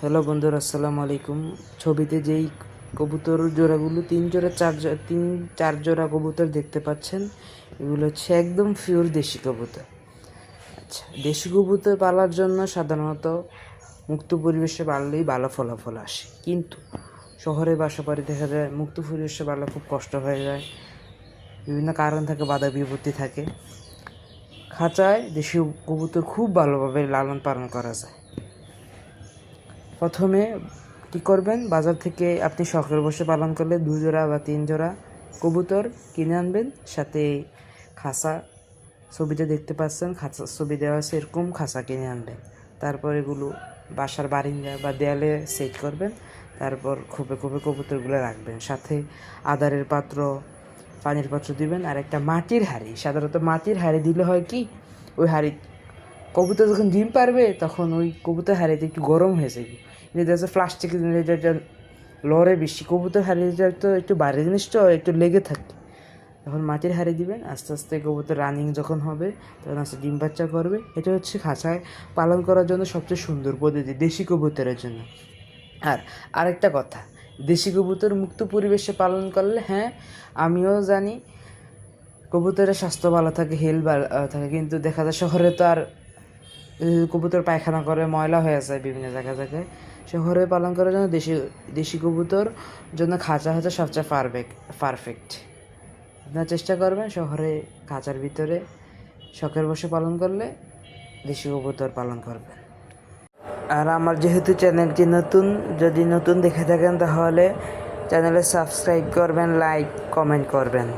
Hello বন্ধুরা, আসসালামু আলাইকুম। ছবিতে যেই কবুতর জোড়াগুলো, তিন জোড়া, চার তিন, চার জোড়া কবুতর দেখতে পাচ্ছেন, এগুলো হচ্ছে একদম পিওর দেশি কবুতর। আচ্ছা দেশি কবুতর পালার জন্য সাধারণত মুক্ত পরিবেশে পাললেই ভালো ফলাফল আসে। কিন্তু শহরে বাসাবাড়ি দেখা যায়, মুক্ত পরিবেশে পালা খুব কষ্ট হয়ে যায়। বিভিন্ন কারণ থাকে, বাধা বিপত্তি থাকে। খাঁচায় দেশি কবুতর খুব ভালোভাবে লালন পালন করা যায়। প্রথমে কী করবেন? বাজার থেকে আপনি শখের বসে পালন করলে দু জোড়া বা তিন জোড়া কবুতর কিনে আনবেন। সাথে খাসা ছবিতে দেখতে পাচ্ছেন খাঁচা ছবি দেওয়া আছে এরকম, খাসা কিনে আনবেন। তারপর এগুলো বাসার বারিন্দা বা দেয়ালে সেট করবেন। তারপর খোপে খোপে কবুতরগুলো রাখবেন। সাথে আদারের পাত্র, পানির পাত্র দিবেন। আর একটা মাটির হাঁড়ি, সাধারণত মাটির হাঁড়ি দিলে হয় কি? ওই হাঁড়ি কবুতর যখন ডিম পারবে, তখন ওই কবুতর হাড়িতে একটু গরম হয়ে যাবে। কিন্তু দেখা প্লাস্টিক এটা লড়ে বেশি, কবুতর হাড়িটা তো একটু বাইরের জিনিসটা একটু লেগে থাকে। তখন মাটির হাড়ি দিবেন, আস্তে আস্তে কবুতর রানিং যখন হবে, তখন আস্তে ডিম বাচ্চা করবে। এটা হচ্ছে খাঁচায় পালন করার জন্য সবচেয়ে সুন্দর পদ্ধতি, দেশি কবুতরের জন্য। আর আরেকটা কথা, দেশি কবুতর মুক্ত পরিবেশে পালন করলে হ্যাঁ আমিও জানি কবুতরের স্বাস্থ্য ভালো থাকে হেল ভালো থাকে, কিন্তু দেখা যায় শহরে তো আর কবুতর পায়খানা করে, ময়লা হয়ে যায় বিভিন্ন জায়গা জায়গায় জায়গায়। শহরে পালন করার জন্য দেশি দেশি কবুতর জন্য খাঁচা হচ্ছে সবচেয়ে পারফেক্ট পারফেক্ট আপনারা চেষ্টা করবেন শহরে খাঁচার ভিতরে শখের বসে পালন করলে দেশি কবুতর পালন করবেন। আর আমার যেহেতু চ্যানেলটি নতুন, যদি নতুন দেখে থাকেন তাহলে চ্যানেলে সাবস্ক্রাইব করবেন লাইক কমেন্ট করবেন।